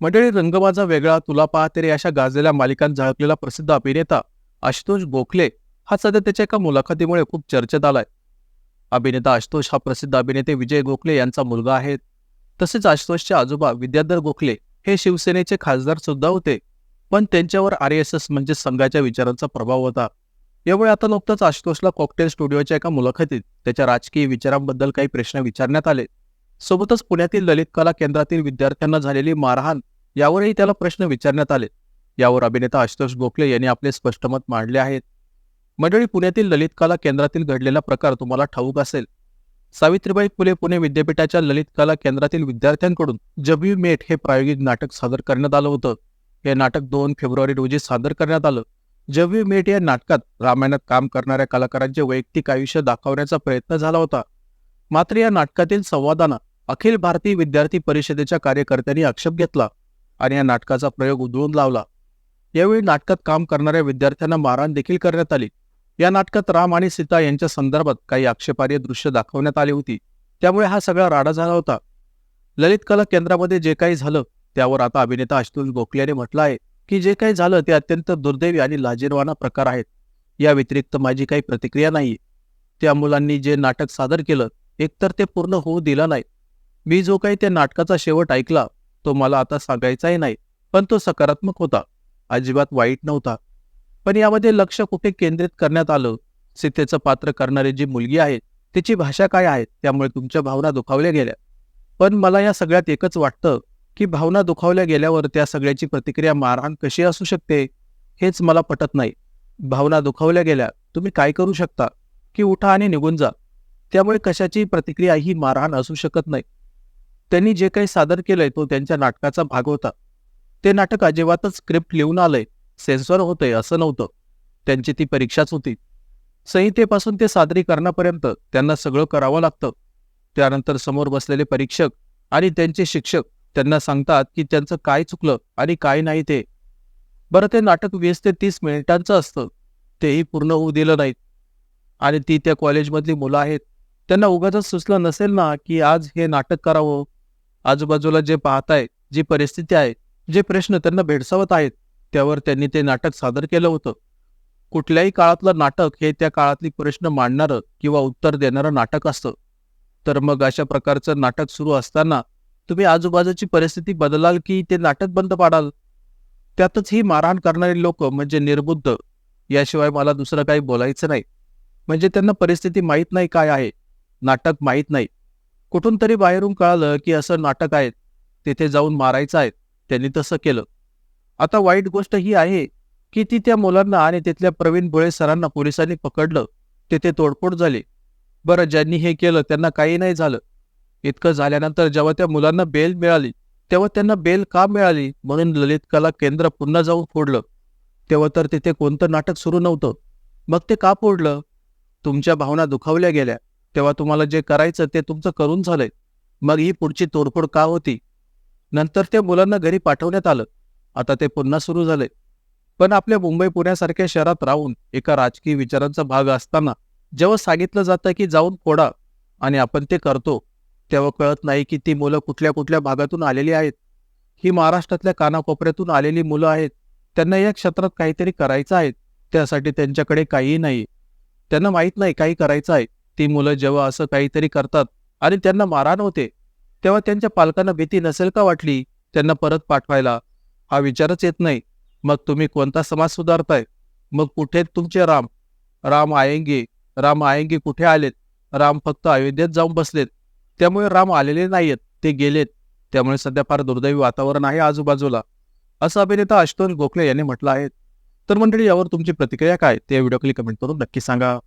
मंडळी रंगबाजा वेगळा तुला पाहते रे अशा गाजलेल्या मालिकांत झळकलेला प्रसिद्ध अभिनेता आशुतोष गोखले हा सध्या त्याच्या एका मुलाखतीमुळे खूप चर्चेत आलाय. अभिनेता आशुतोष हा प्रसिद्ध अभिनेते विजय गोखले यांचा मुलगा आहे. तसेच आशुतोषचे आजोबा विद्याधर गोखले हे शिवसेनेचे खासदार सुद्धा होते पण त्यांच्यावर आर एस एस म्हणजे संघाच्या विचारांचा प्रभाव होता. यामुळे आता नुकताच आशुतोषला कॉकटेल स्टुडिओच्या एका मुलाखतीत त्याच्या राजकीय विचारांबद्दल काही प्रश्न विचारण्यात आले. सोबतच पुण्यातील ललित कला केंद्रातील विद्यार्थ्यांना झालेली मारहाण यावरही त्याला प्रश्न विचारण्यात आले. यावर अभिनेता आशुतोष गोखले यांनी आपले स्पष्ट मत मांडले आहेत. मंडळी पुण्यातील ललित कला केंद्रातील घडलेला प्रकार तुम्हाला ठाऊक असेल. सावित्रीबाई फुले पुणे विद्यापीठाच्या ललित कला केंद्रातील विद्यार्थ्यांकडून जबी मेट हे प्रायोगिक नाटक सादर करण्यात आलं होतं. हे नाटक दोन फेब्रुवारी रोजी सादर करण्यात आलं. जबी मेट या नाटकात रामायणात काम करणाऱ्या कलाकारांचे वैयक्तिक आयुष्य दाखवण्याचा प्रयत्न झाला होता. मात्र या नाटकातील संवादांना अखिल भारतीय विद्यार्थी परिषदेच्या कार्यकर्त्यांनी आक्षेप घेतला आणि या नाटकाचा प्रयोग उधळून लावला. यावेळी नाटकात काम करणाऱ्या विद्यार्थ्यांना मारहाण देखील करण्यात आली. या नाटकात राम आणि सीता यांच्या संदर्भात काही आक्षेपार्ह दृश्य दाखवण्यात आली होती. त्यामुळे हा सगळा राडा झाला होता. ललित कला केंद्रामध्ये जे काही झालं त्यावर आता अभिनेता अश्विन गोखले म्हटलं आहे की जे काही झालं ते अत्यंत दुर्दैवी आणि लाजीरवाना प्रकार आहेत. या व्यतिरिक्त माझी काही प्रतिक्रिया नाही त्या मुलांनी जे नाटक सादर केलं एकतर ते पूर्ण होऊ दिलं नाही मी जो काही त्या नाटकाचा शेवट ऐकला तो मला आता सांगायचाही नाही पण तो सकारात्मक होता. अजिबात वाईट नव्हता. पण यामध्ये लक्ष कुठे केंद्रित करण्यात आलं? सीतेचं पात्र करणारी जी मुलगी आहे तिची भाषा काय आहे? त्यामुळे तुमच्या भावना दुखावल्या गेल्या. पण मला या सगळ्यात एकच वाटतं की भावना दुखावल्या गेल्यावर त्या सगळ्याची प्रतिक्रिया मारहाण कशी असू शकते हेच मला पटत नाही. भावना दुखावल्या गेल्या तुम्ही काय करू शकता? की उठा आणि निघून जा. त्यामुळे कशाची प्रतिक्रिया ही मारहाण असू शकत नाही. त्यांनी जे काही सादर केलंय तो त्यांच्या नाटकाचा भाग होता. ते नाटक अजिबातच स्क्रिप्ट लिहून आलंय सेन्सॉर होतंय असं नव्हतं. त्यांची ती परीक्षाच होती. संहितेपासून ते सादरीकरणापर्यंत त्यांना सगळं करावं लागतं. त्यानंतर समोर बसलेले परीक्षक आणि त्यांचे शिक्षक त्यांना सांगतात की त्यांचं काय चुकलं आणि काय नाही ते. बरं ते नाटक वीस ते तीस मिनिटांचं असतं. तेही पूर्ण होऊ दिलं नाहीत. आणि ती त्या कॉलेजमधली मुलं आहेत. त्यांना उगाच सुचलं नसेल ना की आज हे नाटक करावं? आजूबाजूला जे पाहताय जी परिस्थिती आहे जे प्रश्न त्यांना भेडसावत आहेत त्यावर त्यांनी ते नाटक सादर केलं होतं. कुठल्याही काळातलं नाटक हे त्या काळातली प्रश्न मांडणारं किंवा उत्तर देणारं नाटक असतं. तर मग अशा प्रकारचं नाटक सुरू असताना तुम्ही आजूबाजूची परिस्थिती बदलाल की ते नाटक बंद पाडाल? त्यातच ही मारहाण करणारी लोक म्हणजे निर्बुद्ध. याशिवाय मला दुसरं काही बोलायचं नाही. म्हणजे त्यांना परिस्थिती माहीत नाही काय आहे. नाटक माहीत नाही. कुठून तरी बाहेरून कळालं की असं नाटक आहे तिथे जाऊन मारायचं आहे त्यांनी तसं केलं. आता वाईट गोष्ट ही आहे की ती त्या मुलांना आणि तिथल्या प्रवीण बुळे सरांना पोलिसांनी पकडलं तिथे तोडफोड झाली. बरं ज्यांनी हे केलं त्यांना काही नाही झालं. इतकं झाल्यानंतर जेव्हा त्या मुलांना बेल मिळाली तेव्हा त्यांना बेल का मिळाली म्हणून ललित कला केंद्र पुन्हा जाऊन फोडलं. तेव्हा तर तिथे कोणतं नाटक सुरू नव्हतं. मग ते का फोडलं? तुमच्या भावना दुखावल्या गेल्या. तेव्हा तुम्हाला जे करायचं ते तुमचं करून झालंय. मग ही पुढची तोडफोड का होती? नंतर त्या मुलांना घरी पाठवण्यात आलं. आता ते पुन्हा सुरू झाले पण आपल्या मुंबई पुण्यासारख्या शहरात राहून एका राजकीय विचारांचा भाग असताना जेव्हा सांगितलं जातं की जाऊन फोडा आणि आपण ते करतो तेव्हा कळत नाही की ती मुलं कुठल्या कुठल्या भागातून आलेली आहेत. ही महाराष्ट्रातल्या कानाकोपऱ्यातून आलेली मुलं आहेत. त्यांना या क्षेत्रात काहीतरी करायचं आहे. त्यासाठी त्यांच्याकडे काहीही नाही. त्यांना माहीत नाही काही करायचं आहे. ती मुलं जेव्हा असं काहीतरी करतात आणि त्यांना मारहाण होते तेव्हा त्यांच्या पालकांना भीती नसेल का वाटली? त्यांना परत पाठवायला. हा विचारच येत नाही. मग तुम्ही कोणता समाज सुधारताय? मग कुठे तुमचे राम? राम आयंगे. राम आयंगे कुठे आलेत? राम फक्त अयोध्येत जाऊन बसलेत. त्यामुळे राम आलेले नाहीयेत ते गेलेत. त्यामुळे सध्या फार दुर्दैवी वातावरण आहे आजूबाजूला. असं अभिनेता आशुतोष गोखले यांनी म्हटलं आहे. तर मंडळी यावर तुमची प्रतिक्रिया काय? ते व्हिडिओ क्लिक कमेंट करून नक्की सांगा.